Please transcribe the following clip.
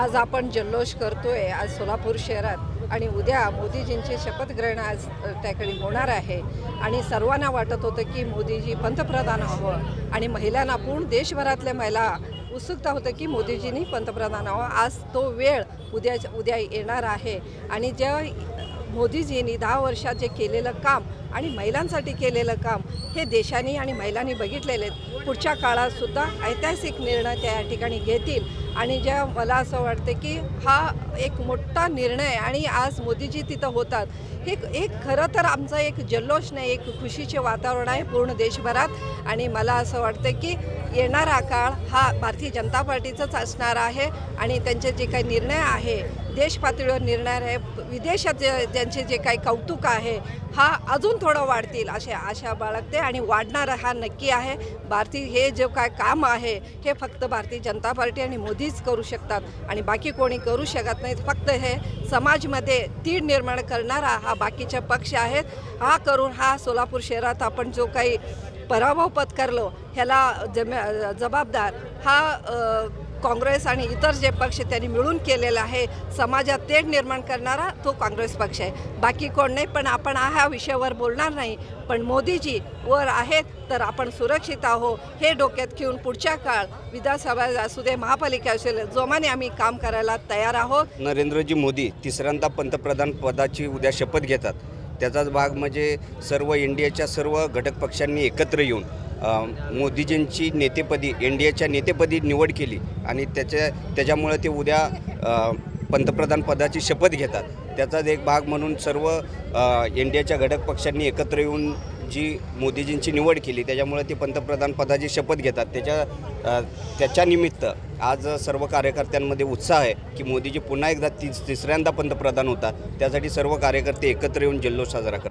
आज आपण जल्लोष करतोय आज सोलापूर शहरात आणि उद्या मोदीजींचे शपथग्रहण आज त्याकडे होणार आहे. आणि सर्वांना वाटत होतं की मोदीजी पंतप्रधान व्हावं आणि महिलांना पूर्ण देशभरातल्या महिला उत्सुकता होतं की मोदीजींनी पंतप्रधान व्हावं आज तो वेळ उद्या उद्या येणार आहे. आणि ज्या मोदीजींनी दहा वर्षात जे केलेलं काम आणि महिलांसाठी केलेलं काम हे देशाने आणि महिलांनी बघितलेले आहेत. पुढच्या काळातसुद्धा ऐतिहासिक निर्णय त्या या ठिकाणी घेतील. आणि ज्या मला असं वाटतं की हा एक मोठा निर्णय आणि आज मोदीजी तिथं होतात हे एक खरं तर आमचं एक जल्लोष नाही एक खुशीचे वातावरण आहे पूर्ण देशभरात. आणि मला असं वाटतं की येणारा काळ हा भारतीय जनता पार्टीचाच असणार आहे आणि त्यांचे जे काही निर्णय आहे देश पातळीवर निर्णय आहे विदेशात ज्यांचे जे काही कौतुक आहे हा अजून थोडं वाढतील असे आशा बाळगते आणि वाढणारा हा नक्की आहे. भारतीय हे जे काय काम आहे हे फक्त भारतीय जनता पार्टी आणि मोदीच करू शकतात आणि बाकी कोणी करू शकत नाहीत फक्त हे समाजमध्ये तीड निर्माण करणारा हा बाकीचे पक्ष आहेत. हा करून हा सोलापूर शहरात आपण जो काही पराभव पत्करलो ह्याला जम जबाबदार हा काँग्रेस आणि इतर जे पक्ष त्यांनी मिळून केलेला आहे समाजात तेढ निर्माण करणारा तो काँग्रेस पक्ष आहे. बाकी कोण नाही पण आपण ह्या विषयावर बोलणार नाही. पण मोदीजी वर आहेत तर आपण सुरक्षित आहो हे डोक्यात घेऊन पुढच्या काळ विधानसभा असू दे महापालिका असेल जोमाने आम्ही काम करायला तयार आहोत. नरेंद्रजी मोदी तिसऱ्यांदा पंतप्रधान पदाची उद्या शपथ घेतात. त्याचाच भाग म्हणजे सर्व इंडियाच्या सर्व घटक पक्षांनी एकत्र येऊन मोदीजींची नेतेपदी एन डी एच्या नेतेपदी निवड केली आणि त्याच्या त्याच्यामुळे ते उद्या पंतप्रधान पदाची शपथ घेतात. त्याचाच एक भाग म्हणून सर्व एन डी एच्या घटक पक्षांनी एकत्र येऊन जी मोदीजींची निवड केली त्याच्यामुळे ते पंतप्रधान पदाची शपथ घेतात. त्याच्या त्याच्यानिमित्त आज सर्व कार्यकर्त्यांमध्ये उत्साह आहे की मोदीजी पुन्हा एकदा तिस तिसऱ्यांदा पंतप्रधान होतात. त्यासाठी सर्व कार्यकर्ते एकत्र येऊन जल्लोष साजरा करतात.